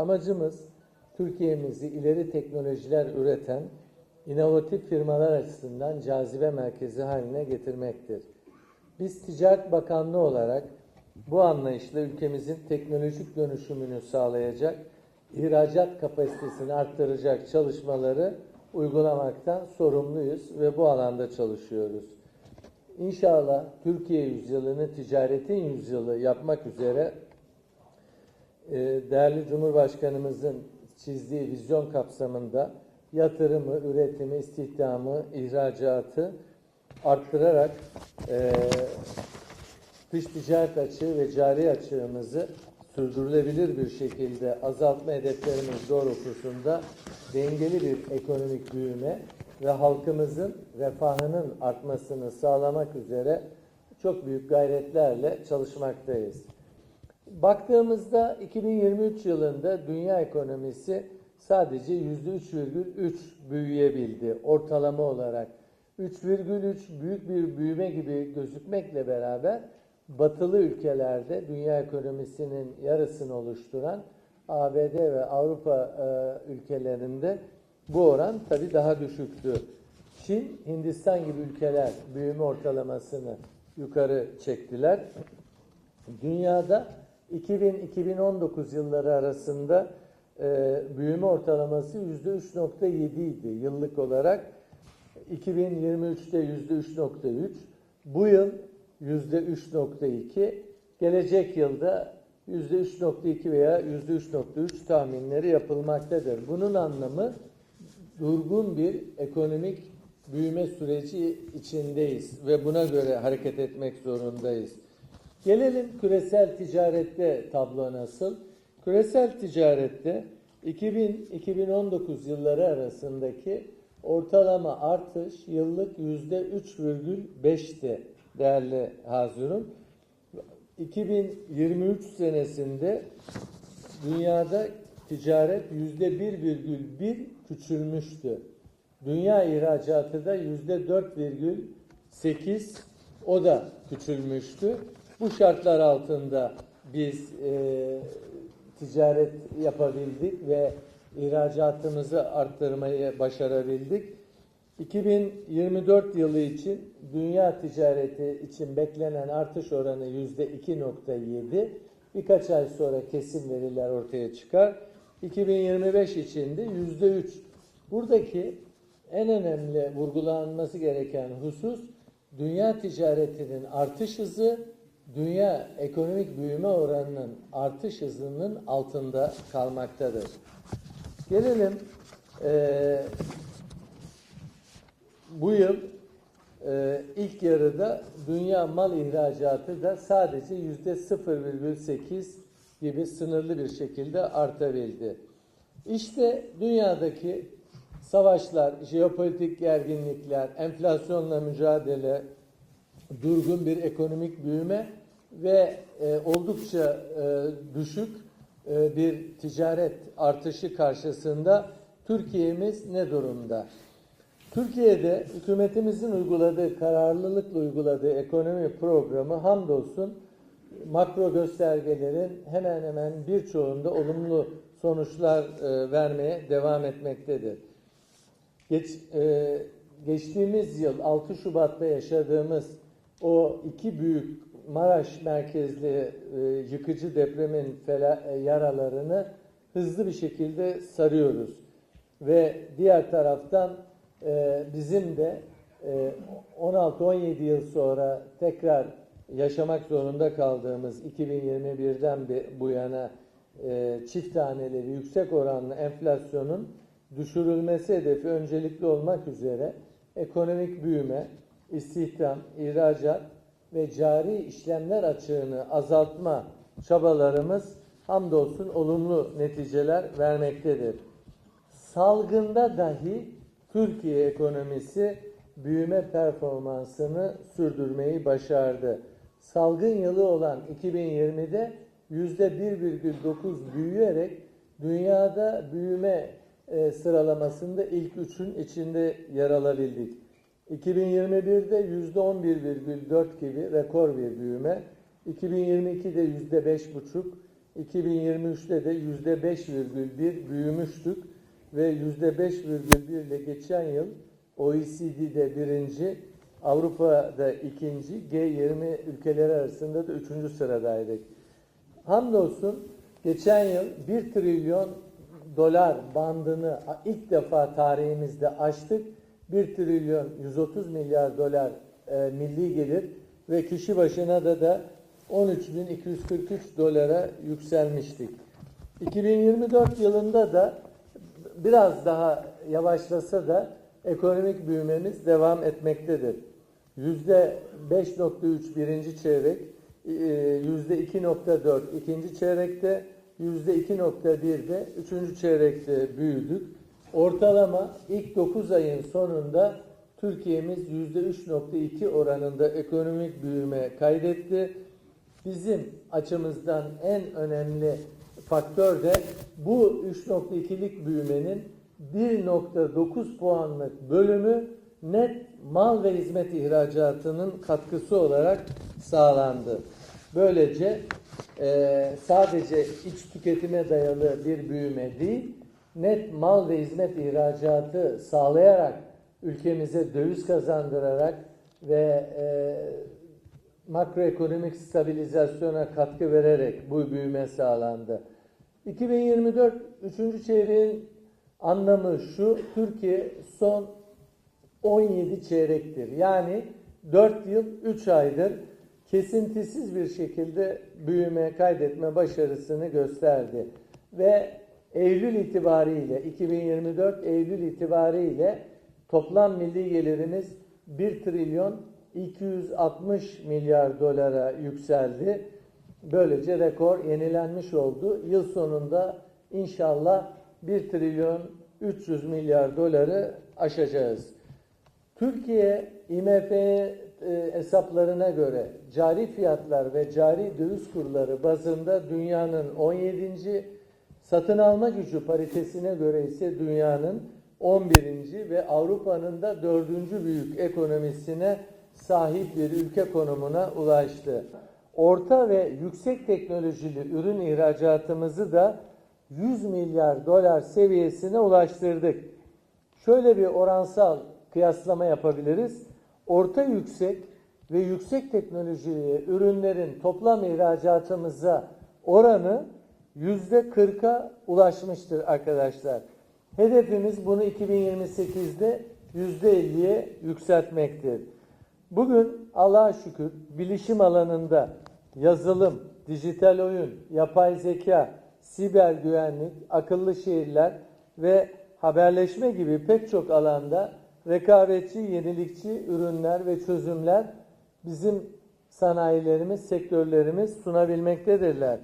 Amacımız Türkiye'mizi ileri teknolojiler üreten inovatif firmalar açısından cazibe merkezi haline getirmektir. Biz Ticaret Bakanlığı olarak bu anlayışla ülkemizin teknolojik dönüşümünü sağlayacak, ihracat kapasitesini arttıracak çalışmaları uygulamaktan sorumluyuz ve bu alanda çalışıyoruz. İnşallah Türkiye yüzyılını ticaretin yüzyılı yapmak üzere değerli Cumhurbaşkanımızın çizdiği vizyon kapsamında yatırımı, üretimi, istihdamı, ihracatı arttırarak e, dış ticaret açığı ve cari açığımızı sürdürülebilir bir şekilde azaltma hedeflerimiz doğrultusunda dengeli bir ekonomik büyüme ve halkımızın refahının artmasını sağlamak üzere çok büyük gayretlerle çalışmaktayız. Baktığımızda 2023 yılında dünya ekonomisi sadece %3,3 büyüyebildi ortalama olarak. 3,3 büyük bir büyüme gibi gözükmekle beraber batılı ülkelerde dünya ekonomisinin yarısını oluşturan ABD ve Avrupa e, ülkelerinde bu oran tabi daha düşüktü. Çin, Hindistan gibi ülkeler büyüme ortalamasını yukarı çektiler. Dünyada 2000-2019 yılları arasında e, büyüme ortalaması %3.7 idi yıllık olarak. 2023'te %3.3, bu yıl %3.2, gelecek yılda %3.2 veya %3.3 tahminleri yapılmaktadır. Bunun anlamı durgun bir ekonomik büyüme süreci içindeyiz ve buna göre hareket etmek zorundayız. Gelelim küresel ticarette tablo nasıl? Küresel ticarette 2000-2019 yılları arasındaki ortalama artış yıllık %3,5'ti değerli Hazırım. 2023 senesinde dünyada ticaret %1,1 küçülmüştü. Dünya ihracatı da %4,8 o da küçülmüştü. Bu şartlar altında biz e, ticaret yapabildik ve ihracatımızı arttırmayı başarabildik. 2024 yılı için dünya ticareti için beklenen artış oranı %2.7. Birkaç ay sonra kesin veriler ortaya çıkar. 2025 için de %3. Buradaki en önemli vurgulanması gereken husus dünya ticaretinin artış hızı dünya ekonomik büyüme oranının artış hızının altında kalmaktadır. Gelelim e, bu yıl e, ilk yarıda dünya mal ihracatı da sadece yüzde 0,8 gibi sınırlı bir şekilde artabildi. İşte dünyadaki savaşlar, jeopolitik gerginlikler, enflasyonla mücadele, durgun bir ekonomik büyüme ve e, oldukça e, düşük e, bir ticaret artışı karşısında Türkiye'miz ne durumda? Türkiye'de hükümetimizin uyguladığı, kararlılıkla uyguladığı ekonomi programı hamdolsun makro göstergelerin hemen hemen birçoğunda olumlu sonuçlar e, vermeye devam etmektedir. Geç, e, geçtiğimiz yıl 6 Şubat'ta yaşadığımız o iki büyük Maraş merkezli e, yıkıcı depremin fela, e, yaralarını hızlı bir şekilde sarıyoruz. Ve diğer taraftan e, bizim de e, 16-17 yıl sonra tekrar yaşamak zorunda kaldığımız 2021'den bu yana e, çift taneli yüksek oranlı enflasyonun düşürülmesi hedefi öncelikli olmak üzere ekonomik büyüme, istihdam, ihracat ve cari işlemler açığını azaltma çabalarımız hamdolsun olumlu neticeler vermektedir. Salgında dahi Türkiye ekonomisi büyüme performansını sürdürmeyi başardı. Salgın yılı olan 2020'de %1,9 büyüyerek dünyada büyüme e, sıralamasında ilk üçün içinde yer alabildik. 2021'de %11,4 gibi rekor bir büyüme, 2022'de %5,5, 2023'te de %5,1 büyümüştük ve %5,1 ile geçen yıl OECD'de birinci, Avrupa'da ikinci, G20 ülkeleri arasında da üçüncü sıradaydık. Hamdolsun geçen yıl 1 trilyon dolar bandını ilk defa tarihimizde aştık. 1 trilyon 130 milyar dolar e, milli gelir ve kişi başına da da 13.243 dolara yükselmiştik. 2024 yılında da biraz daha yavaşlasa da ekonomik büyümemiz devam etmektedir. %5.3 birinci çeyrek, e, %2.4 ikinci çeyrekte, %2.1'de üçüncü çeyrekte büyüdük. Ortalama ilk 9 ayın sonunda Türkiye'miz %3.2 oranında ekonomik büyüme kaydetti. Bizim açımızdan en önemli faktör de bu 3.2'lik büyümenin 1.9 puanlık bölümü net mal ve hizmet ihracatının katkısı olarak sağlandı. Böylece e, sadece iç tüketime dayalı bir büyüme değil, net mal ve hizmet ihracatı sağlayarak ülkemize döviz kazandırarak ve e, makroekonomik stabilizasyona katkı vererek bu büyüme sağlandı. 2024 3. çeyreğin anlamı şu, Türkiye son 17 çeyrektir. Yani 4 yıl 3 aydır kesintisiz bir şekilde büyüme kaydetme başarısını gösterdi. Ve Eylül itibariyle 2024 Eylül itibariyle toplam milli gelirimiz 1 trilyon 260 milyar dolara yükseldi. Böylece rekor yenilenmiş oldu. Yıl sonunda inşallah 1 trilyon 300 milyar doları aşacağız. Türkiye IMF e, hesaplarına göre cari fiyatlar ve cari döviz kurları bazında dünyanın 17. satın alma gücü paritesine göre ise dünyanın 11. ve Avrupa'nın da 4. büyük ekonomisine sahip bir ülke konumuna ulaştı. Orta ve yüksek teknolojili ürün ihracatımızı da 100 milyar dolar seviyesine ulaştırdık. Şöyle bir oransal kıyaslama yapabiliriz. Orta yüksek ve yüksek teknolojili ürünlerin toplam ihracatımıza oranı %40'a ulaşmıştır arkadaşlar. Hedefimiz bunu 2028'de %50'ye yükseltmektir. Bugün Allah'a şükür bilişim alanında yazılım, dijital oyun, yapay zeka, siber güvenlik, akıllı şehirler ve haberleşme gibi pek çok alanda rekabetçi, yenilikçi ürünler ve çözümler bizim sanayilerimiz, sektörlerimiz sunabilmektedirler.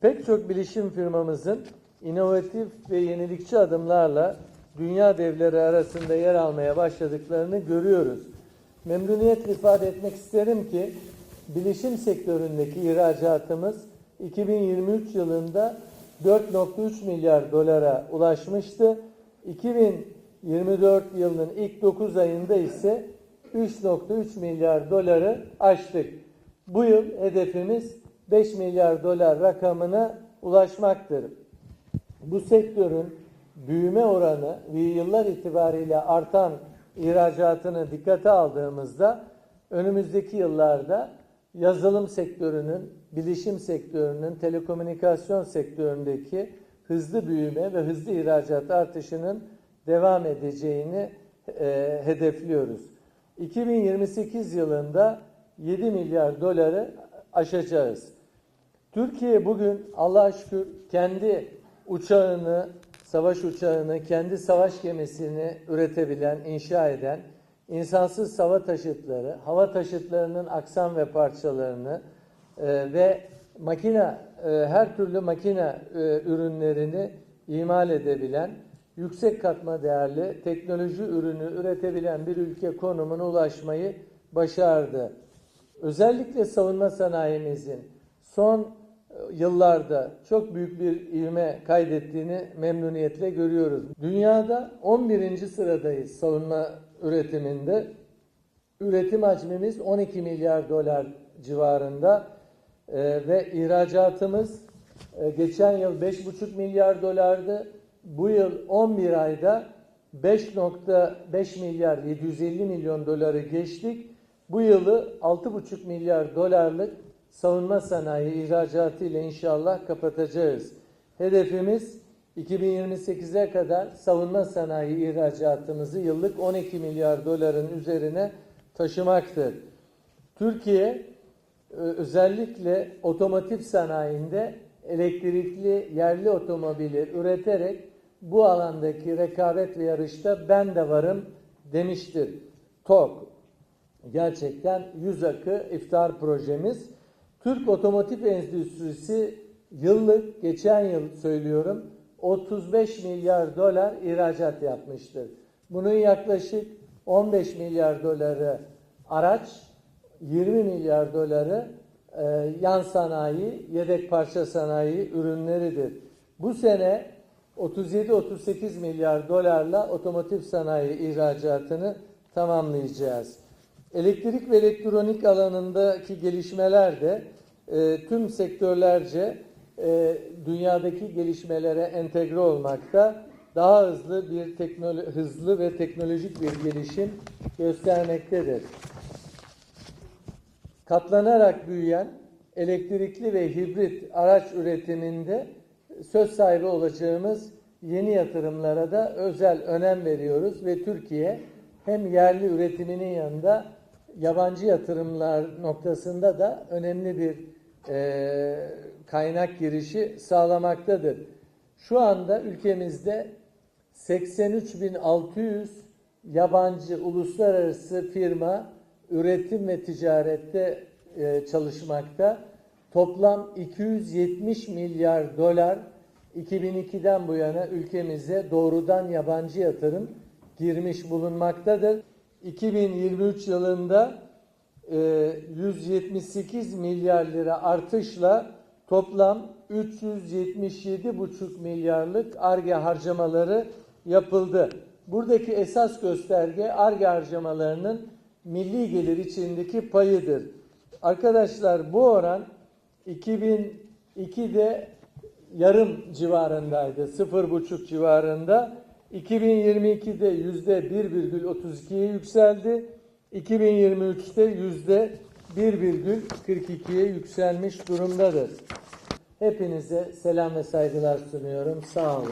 Pek çok bilişim firmamızın inovatif ve yenilikçi adımlarla dünya devleri arasında yer almaya başladıklarını görüyoruz. Memnuniyetle ifade etmek isterim ki bilişim sektöründeki ihracatımız 2023 yılında 4.3 milyar dolara ulaşmıştı. 2024 yılının ilk 9 ayında ise 3.3 milyar doları aştık. Bu yıl hedefimiz 5 milyar dolar rakamına ulaşmaktır. Bu sektörün büyüme oranı ve yıllar itibariyle artan ihracatını dikkate aldığımızda önümüzdeki yıllarda yazılım sektörünün, bilişim sektörünün, telekomünikasyon sektöründeki hızlı büyüme ve hızlı ihracat artışının devam edeceğini e, hedefliyoruz. 2028 yılında 7 milyar doları aşacağız. Türkiye bugün Allah'a şükür kendi uçağını, savaş uçağını, kendi savaş gemisini üretebilen, inşa eden, insansız hava taşıtları, hava taşıtlarının aksam ve parçalarını e, ve makine, e, her türlü makine e, ürünlerini imal edebilen, yüksek katma değerli teknoloji ürünü üretebilen bir ülke konumuna ulaşmayı başardı. Özellikle savunma sanayimizin son yıllarda çok büyük bir ivme kaydettiğini memnuniyetle görüyoruz. Dünyada 11. sıradayız savunma üretiminde. Üretim hacmimiz 12 milyar dolar civarında ee, ve ihracatımız E, geçen yıl 5,5 milyar dolardı. Bu yıl 11 ayda 5.5 milyar 750 milyon doları geçtik. Bu yılı 6,5 milyar dolarlık savunma sanayi ihracatı ile inşallah kapatacağız. Hedefimiz 2028'e kadar savunma sanayi ihracatımızı yıllık 12 milyar doların üzerine taşımaktır. Türkiye e, özellikle otomotiv sanayinde elektrikli yerli otomobili üreterek bu alandaki rekabet ve yarışta ben de varım demiştir. TOK gerçekten yüz akı iftar projemiz. Türk otomotiv endüstrisi yıllık geçen yıl söylüyorum 35 milyar dolar ihracat yapmıştır. Bunun yaklaşık 15 milyar doları araç, 20 milyar doları e, yan sanayi, yedek parça sanayi ürünleridir. Bu sene 37-38 milyar dolarla otomotiv sanayi ihracatını tamamlayacağız. Elektrik ve elektronik alanındaki gelişmeler de e, tüm sektörlerce e, dünyadaki gelişmelere entegre olmakta daha hızlı bir teknolo hızlı ve teknolojik bir gelişim göstermektedir. Katlanarak büyüyen elektrikli ve hibrit araç üretiminde söz sahibi olacağımız yeni yatırımlara da özel önem veriyoruz ve Türkiye hem yerli üretiminin yanında yabancı yatırımlar noktasında da önemli bir e, kaynak girişi sağlamaktadır. Şu anda ülkemizde 83.600 yabancı uluslararası firma üretim ve ticarette e, çalışmakta. Toplam 270 milyar dolar 2002'den bu yana ülkemize doğrudan yabancı yatırım girmiş bulunmaktadır. 2023 yılında e, 178 milyar lira artışla toplam 377,5 milyarlık ARGE harcamaları yapıldı. Buradaki esas gösterge ARGE harcamalarının milli gelir içindeki payıdır. Arkadaşlar bu oran 2002'de yarım civarındaydı, 0,5 civarında. 2022'de yüzde 1,32'ye yükseldi. 2023'te yüzde 1,42'ye yükselmiş durumdadır. Hepinize selam ve saygılar sunuyorum. Sağ olun.